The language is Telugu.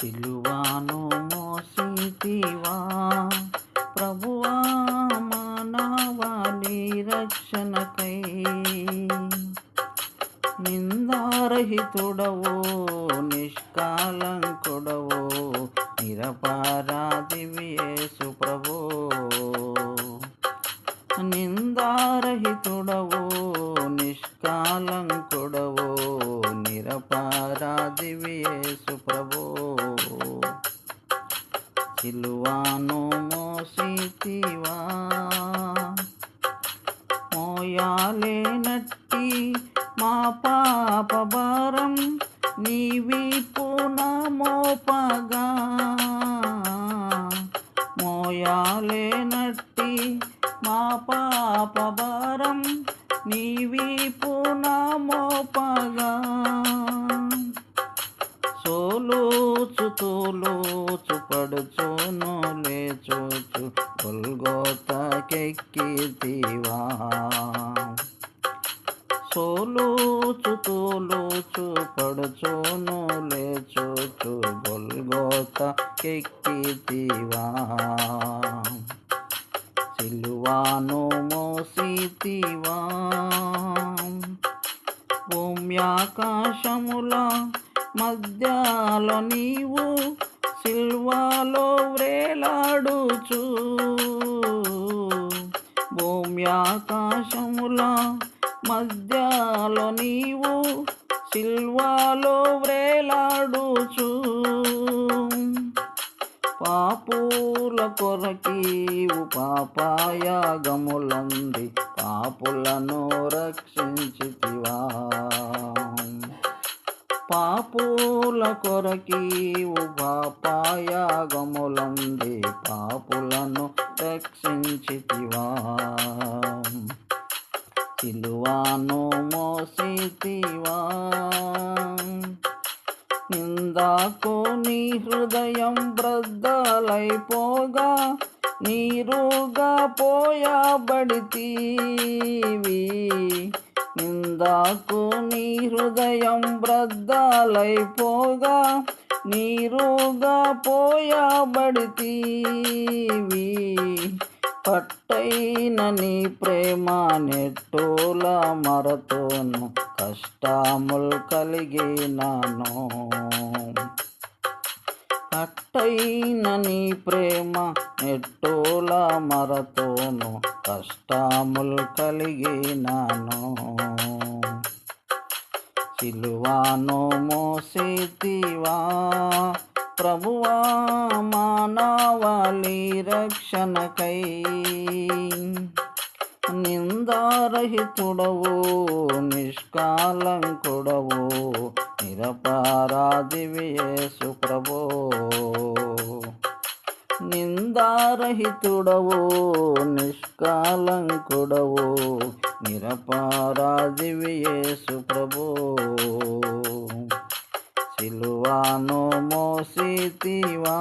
సిలువాను మోసితివా. ప్రభువా మానవాని రక్షణకై నిందారహితుడవో నిష్కాలంకుడవో నిరపరాధివియేసు ప్రభో నిందారహితుడవో సిలువాను మోసితివా. మోయాలేనట్టి మా పాప భారం నీవి పునమోపగా. మోయాలేనట్టి మా పాప భారం నీవి పునమోపగా. લોચ તો લોચ પડચો નો લેચો છું ભૂલગોતા કે કીર્તિવા સોલોચ તો લોચ પડચો નો લેચો છું ભૂલગોતા કે કીર્તિવા સિલવાનો મોસીતિવા ભૂમ્યાકાશમુલા మధ్యలో నీవు సిల్వాలో వ్రేలాడుచు ఆకాశముల మధ్యలో నీవు సిల్వాలో వ్రేలాడుచు పాపుల కొరకీవు పాపాయాగములంది పాపులను రక్షించితివా. పాపుల కొరకి ఉపాయాగములంది పాపులను రక్షించితివా. సిలువాను మోసితివా. నిందాకు నీ హృదయం బ్రద్దలైపోగా నీరుగా పోయబడితీవి. అందాకు నీ హృదయం బ్రద్దాలైపోగా నీరుగా పోయాబడితీవి. పట్టైన నీ ప్రేమ నెట్టోల మరతోను కష్టములు కలిగినాను. పట్టైన నీ ప్రేమ నెట్టోల మరతోను కష్టములు కలిగినాను. సిలువాను మోసేతివా ప్రభువా మానవాళి రక్షణకై. నిందారహితుడవు నిష్కాలంకుడవు నిరపరాధివియేసు ప్రభో. నిందారహితుడవు నిష్కాలంకుడవు నిరపారాదివియేసు ప్రభు. సిలువాను మోసితివా